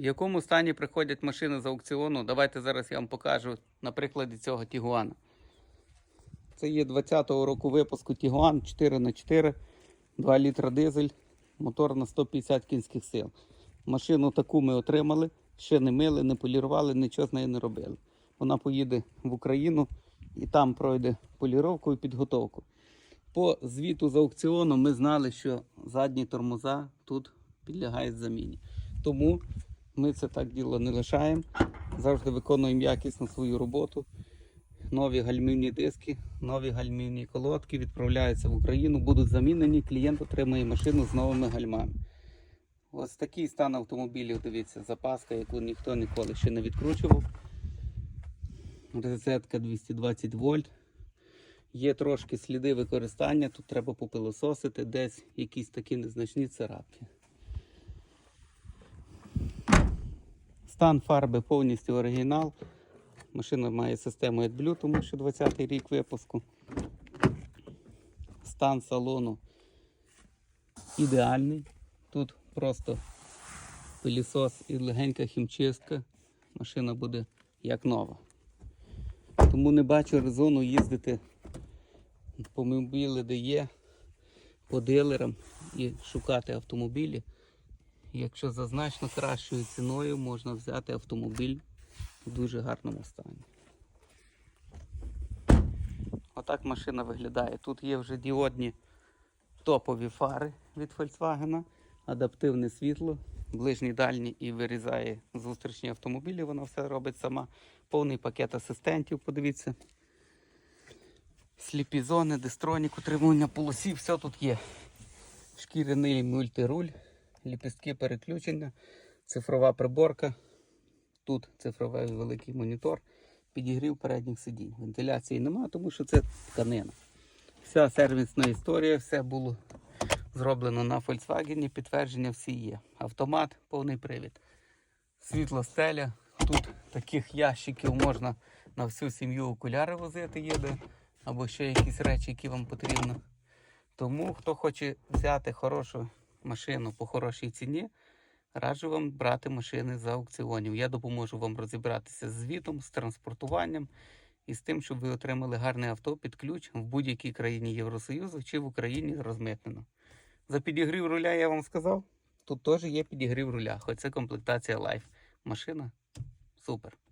В якому стані приходять машини з аукціону? Давайте зараз я вам покажу на прикладі цього Тігуана. Це є 20-го року випуску Тігуан 4х4, 2 літра дизель, мотор на 150 кінських сил. Машину таку ми отримали, ще не мили, не полірували, нічого з нею не робили. Вона поїде в Україну і там пройде поліровку і підготовку. По звіту з аукціону ми знали, що задні тормоза тут підлягають заміні. Тому ми це так діло не лишаємо. Завжди виконуємо якісно свою роботу. Нові гальмівні диски, нові гальмівні колодки відправляються в Україну, будуть замінені. Клієнт отримає машину з новими гальмами. Ось такий стан автомобілів, дивіться, запаска, яку ніхто ніколи ще не відкручував. Розетка 220 вольт. Є трошки сліди використання, тут треба попилососити, десь якісь такі незначні царапки. Стан фарби повністю оригінал. Машина має систему AdBlue, тому що 20-й рік випуску. Стан салону ідеальний. Тут просто пилісос і легенька хімчистка. Машина буде як нова. Тому не бачу резону їздити по мобілі, де є, по дилерам і шукати автомобілі. Якщо за значно кращою ціною можна взяти автомобіль в дуже гарному стані. Отак машина виглядає. Тут є вже діодні топові фари від Volkswagen, адаптивне світло, ближній дальній і вирізає зустрічні автомобілі. Вона все робить сама. Повний пакет асистентів, подивіться. Сліпі зони, дистронік, утримування полосів, все тут є. Шкіряний мультируль, ліпістки переключення, цифрова приборка. Тут цифровий великий монітор, підігрів передніх сидінь. Вентиляції немає, тому що це тканина. Вся сервісна історія, все було зроблено на Volkswagen, підтвердження всі є. Автомат, повний привід. Світло стеля. Тут таких ящиків можна на всю сім'ю окуляри возити їде, або ще якісь речі, які вам потрібно. Тому, хто хоче взяти хорошу машину по хорошій ціні, раджу вам брати машини з аукціонів. Я допоможу вам розібратися з звітом, з транспортуванням і з тим, щоб ви отримали гарне авто під ключ в будь-якій країні Євросоюзу чи в Україні розмитнено. За підігрів руля я вам сказав. Тут теж є підігрів руля, хоч це комплектація Life. Машина супер.